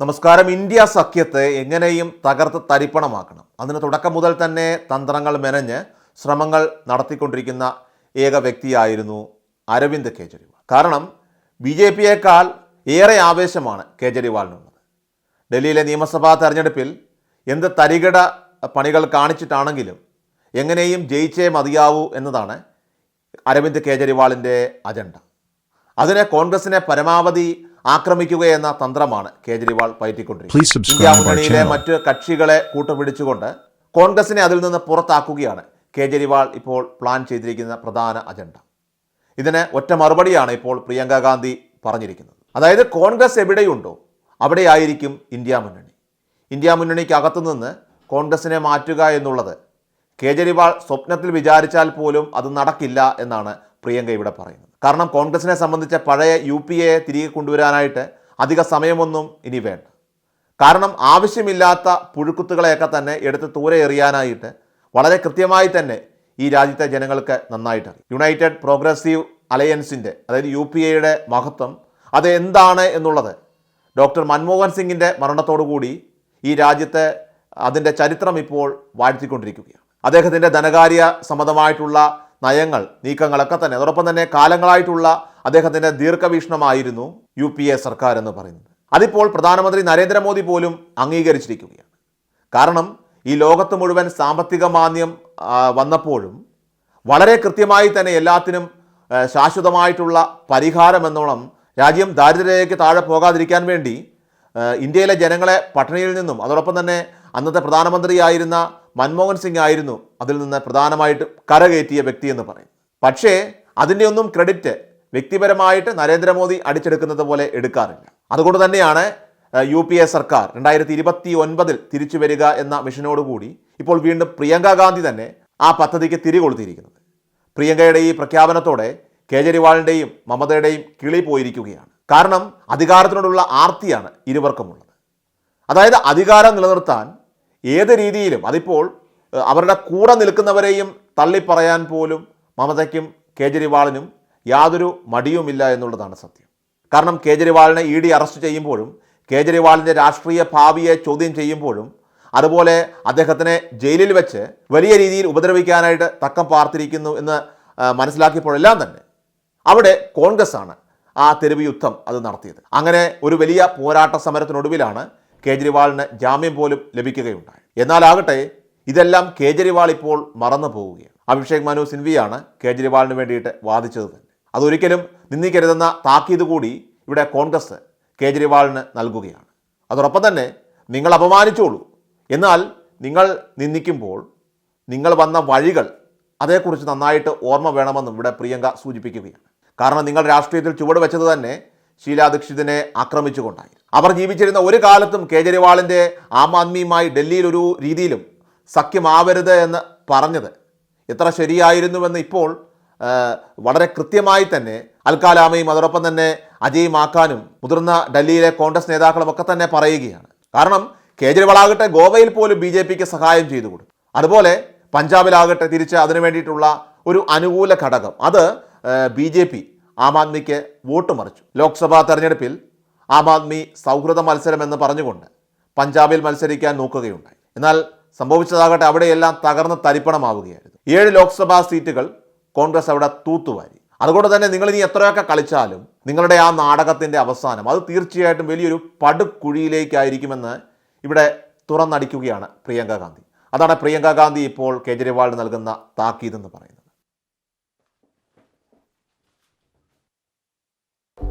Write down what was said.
നമസ്കാരം. ഇന്ത്യ സഖ്യത്തെ എങ്ങനെയും തകർത്ത് തരിപ്പണമാക്കണം. അതിന് തുടക്കം മുതൽ തന്നെ തന്ത്രങ്ങൾ മെനഞ്ഞ് ശ്രമങ്ങൾ നടത്തിക്കൊണ്ടിരിക്കുന്ന ഏക വ്യക്തിയായിരുന്നു അരവിന്ദ് കേജ്രിവാൾ. കാരണം ബി ജെ പിയേക്കാൾ ഏറെ ആവേശമാണ് കേജ്രിവാളിനുള്ളത്. ഡൽഹിയിലെ നിയമസഭാ തെരഞ്ഞെടുപ്പിൽ എന്ത് തരികിട പണികൾ കാണിച്ചിട്ടാണെങ്കിലും എങ്ങനെയും ജയിച്ചേ മതിയാവൂ എന്നതാണ് അരവിന്ദ് കേജ്രിവാളിന്റെ അജണ്ട. അതിനെ കോൺഗ്രസിനെ പരമാവധി ആക്രമിക്കുക എന്ന തന്ത്രമാണ് കേജ്രിവാൾ പയറ്റിക്കൊണ്ടിരിക്കുന്നത്. ഇന്ത്യ മുന്നണിയിലെ. മറ്റ് കക്ഷികളെ കൂട്ടുപിടിച്ചുകൊണ്ട് കോൺഗ്രസിനെ അതിൽ നിന്ന് പുറത്താക്കുകയാണ് കേജ്രിവാൾ ഇപ്പോൾ പ്ലാൻ ചെയ്തിരിക്കുന്ന പ്രധാന അജണ്ട. ഇതിന് ഒറ്റ മറുപടിയാണ് ഇപ്പോൾ പ്രിയങ്ക ഗാന്ധി പറഞ്ഞിരിക്കുന്നത്. അതായത് കോൺഗ്രസ് എവിടെയുണ്ടോ അവിടെയായിരിക്കും ഇന്ത്യ മുന്നണി. ഇന്ത്യ മുന്നണിക്ക് അകത്തു നിന്ന് കോൺഗ്രസിനെ മാറ്റുക എന്നുള്ളത് കേജ്രിവാൾ സ്വപ്നത്തിൽ വിചാരിച്ചാൽ പോലും അത് നടക്കില്ല എന്നാണ് പ്രിയങ്ക ഇവിടെ പറയുന്നത്. കാരണം കോൺഗ്രസിനെ സംബന്ധിച്ച പഴയ യു പി എ തിരികെ കൊണ്ടുവരാനായിട്ട് അധിക സമയമൊന്നും ഇനി വേണ്ട. കാരണം ആവശ്യമില്ലാത്ത പുഴുക്കുത്തുകളെയൊക്കെ തന്നെ എടുത്ത് ദൂരെ എറിയാനായിട്ട് വളരെ കൃത്യമായി തന്നെ ഈ രാജ്യത്തെ ജനങ്ങൾക്ക് നന്നായിട്ട് യുണൈറ്റഡ് പ്രോഗ്രസീവ് അലയൻസിന്റെ അതായത് യു പി എയുടെ മഹത്വം അത് എന്താണ് എന്നുള്ളത് ഡോക്ടർ മൻമോഹൻ സിംഗിന്റെ മരണത്തോടുകൂടി ഈ രാജ്യത്തെ അതിന്റെ ചരിത്രം ഇപ്പോൾ വാഴ്ത്തിക്കൊണ്ടിരിക്കുകയാണ്. അദ്ദേഹത്തിന്റെ ധനകാര്യ സംബന്ധമായിട്ടുള്ള നയങ്ങൾ നീക്കങ്ങളൊക്കെ തന്നെ. അതോടൊപ്പം തന്നെ കാലങ്ങളായിട്ടുള്ള അദ്ദേഹത്തിന്റെ ദീർഘവീക്ഷണമായിരുന്നു യു പി എ സർക്കാർ എന്ന് പറയുന്നത്. അതിപ്പോൾ പ്രധാനമന്ത്രി നരേന്ദ്രമോദി പോലും അംഗീകരിച്ചിരിക്കുകയാണ്. കാരണം ഈ ലോകത്ത് മുഴുവൻ സാമ്പത്തിക മാന്ദ്യം വന്നപ്പോഴും വളരെ കൃത്യമായി തന്നെ എല്ലാത്തിനും ശാശ്വതമായിട്ടുള്ള പരിഹാരം എന്നോണം രാജ്യം ദാരിദ്ര്യരേഖയ്ക്ക് താഴെ പോകാതിരിക്കാൻ വേണ്ടി ഇന്ത്യയിലെ ജനങ്ങളെ പട്ടിണിയിൽ നിന്നും അതോടൊപ്പം തന്നെ അന്നത്തെ പ്രധാനമന്ത്രിയായിരുന്ന മൻമോഹൻ സിംഗ് ആയിരുന്നു അതിൽ നിന്ന് പ്രധാനമായിട്ട് കരകയറ്റിയ വ്യക്തി എന്ന് പറയും. പക്ഷേ അതിന്റെ ഒന്നും ക്രെഡിറ്റ് വ്യക്തിപരമായിട്ട് നരേന്ദ്രമോദി അടിച്ചെടുക്കുന്നത് പോലെ എടുക്കാറില്ല. അതുകൊണ്ട് തന്നെയാണ് യു പി എ സർക്കാർ രണ്ടായിരത്തി ഇരുപത്തി ഒൻപതിൽ തിരിച്ചു വരിക എന്ന മിഷനോടുകൂടി ഇപ്പോൾ വീണ്ടും പ്രിയങ്ക ഗാന്ധി തന്നെ ആ പദ്ധതിക്ക് തിരികൊളുത്തിയിരിക്കുന്നത്. പ്രിയങ്കയുടെ ഈ പ്രഖ്യാപനത്തോടെ കേജരിവാളിന്റെയും മമതയുടെയും കിളി പോയിരിക്കുകയാണ്. കാരണം അധികാരത്തിനോടുള്ള ആർത്തിയാണ് ഇരുവർക്കുമുള്ളത്. അതായത് അധികാരം നിലനിർത്താൻ ഏത് രീതിയിലും അതിപ്പോൾ അവരുടെ കൂടെ നിൽക്കുന്നവരെയും തള്ളിപ്പറയാൻ പോലും മമതയ്ക്കും കേജ്രിവാളിനും യാതൊരു മടിയുമില്ല എന്നുള്ളതാണ് സത്യം. കാരണം കേജ്രിവാളിനെ ഇ ഡി അറസ്റ്റ് ചെയ്യുമ്പോഴും കേജ്രിവാളിന്റെ രാഷ്ട്രീയ ഭാവിയെ ചോദ്യം ചെയ്യുമ്പോഴും അതുപോലെ അദ്ദേഹത്തിനെ ജയിലിൽ വെച്ച് വലിയ രീതിയിൽ ഉപദ്രവിക്കാനായിട്ട് തക്കം പാർത്തിരിക്കുന്നു എന്ന് മനസ്സിലാക്കിയപ്പോഴെല്ലാം തന്നെ അവിടെ കോൺഗ്രസ് ആണ് ആ തെരുവ് യുദ്ധം അത് നടത്തിയത്. അങ്ങനെ ഒരു വലിയ പോരാട്ട സമരത്തിനൊടുവിലാണ് കേജ്രിവാളിന് ജാമ്യം പോലും ലഭിക്കുകയുണ്ടായി. എന്നാലാകട്ടെ ഇതെല്ലാം കേജ്രിവാൾ ഇപ്പോൾ മറന്നു പോവുകയാണ്. അഭിഷേക് മനു സിൻവിയാണ് കേജ്രിവാളിന് വേണ്ടിയിട്ട് വാദിച്ചത് തന്നെ. അതൊരിക്കലും നിന്ദിക്കരുതെന്ന താക്കീത് കൂടി ഇവിടെ കോൺഗ്രസ് കേജ്രിവാളിന് നൽകുകയാണ്. അതോടൊപ്പം തന്നെ നിങ്ങൾ അപമാനിച്ചോളൂ. എന്നാൽ നിങ്ങൾ നിന്ദിക്കുമ്പോൾ നിങ്ങൾ വന്ന വഴികൾ അതേക്കുറിച്ച് നന്നായിട്ട് ഓർമ്മ വേണമെന്നും ഇവിടെ പ്രിയങ്ക സൂചിപ്പിക്കുകയാണ്. കാരണം നിങ്ങൾ രാഷ്ട്രീയത്തിൽ ചുവട് വെച്ചത് തന്നെ ഷീലാ ദീക്ഷിതിനെ ആക്രമിച്ചുകൊണ്ടായിരുന്നു. അവർ ജീവിച്ചിരുന്ന ഒരു കാലത്തും കേജ്രിവാളിന്റെ ആം ആദ്മിയുമായി ഡൽഹിയിൽ ഒരു രീതിയിലും സഖ്യമാവരുത് എന്ന് പറഞ്ഞത് എത്ര ശരിയായിരുന്നുവെന്ന് ഇപ്പോൾ വളരെ കൃത്യമായി തന്നെ അൽക്കാലാമയും അതോടൊപ്പം തന്നെ അജയ് മാക്കാനും മുതിർന്ന ഡൽഹിയിലെ കോൺഗ്രസ് നേതാക്കളും ഒക്കെ തന്നെ പറയുകയാണ്. കാരണം കേജ്രിവാളാകട്ടെ ഗോവയിൽ പോലും ബി ജെ പിക്ക് സഹായം ചെയ്തു കൊടുത്തു. അതുപോലെ പഞ്ചാബിലാകട്ടെ തിരിച്ച് അതിനു വേണ്ടിയിട്ടുള്ള ഒരു അനുകൂല ഘടകം. അത് ബി ജെ പി. ആം ആദ്മിക്ക് വോട്ട് മറിച്ചു. ലോക്സഭാ തെരഞ്ഞെടുപ്പിൽ ആം ആദ്മി സൗഹൃദ മത്സരമെന്ന് പറഞ്ഞുകൊണ്ട് പഞ്ചാബിൽ മത്സരിക്കാൻ നോക്കുകയുണ്ടായി. എന്നാൽ സംഭവിച്ചതാകട്ടെ അവിടെയെല്ലാം തകർന്ന് തരിപ്പണമാവുകയായിരുന്നു. ഏഴ് ലോക്സഭാ സീറ്റുകൾ കോൺഗ്രസ് അവിടെ തൂത്തുവാരി. അതുകൊണ്ട് തന്നെ നിങ്ങൾ ഇനി എത്രയൊക്കെ കളിച്ചാലും നിങ്ങളുടെ ആ നാടകത്തിന്റെ അവസാനം അത് തീർച്ചയായിട്ടും വലിയൊരു പടുക്കുഴിയിലേക്കായിരിക്കുമെന്ന് ഇവിടെ തുറന്നടിക്കുകയാണ് പ്രിയങ്ക ഗാന്ധി. അതാണ് പ്രിയങ്ക ഗാന്ധി ഇപ്പോൾ കേജ്രിവാളിന് നൽകുന്ന താക്കീതെന്ന് പറയുന്നത്.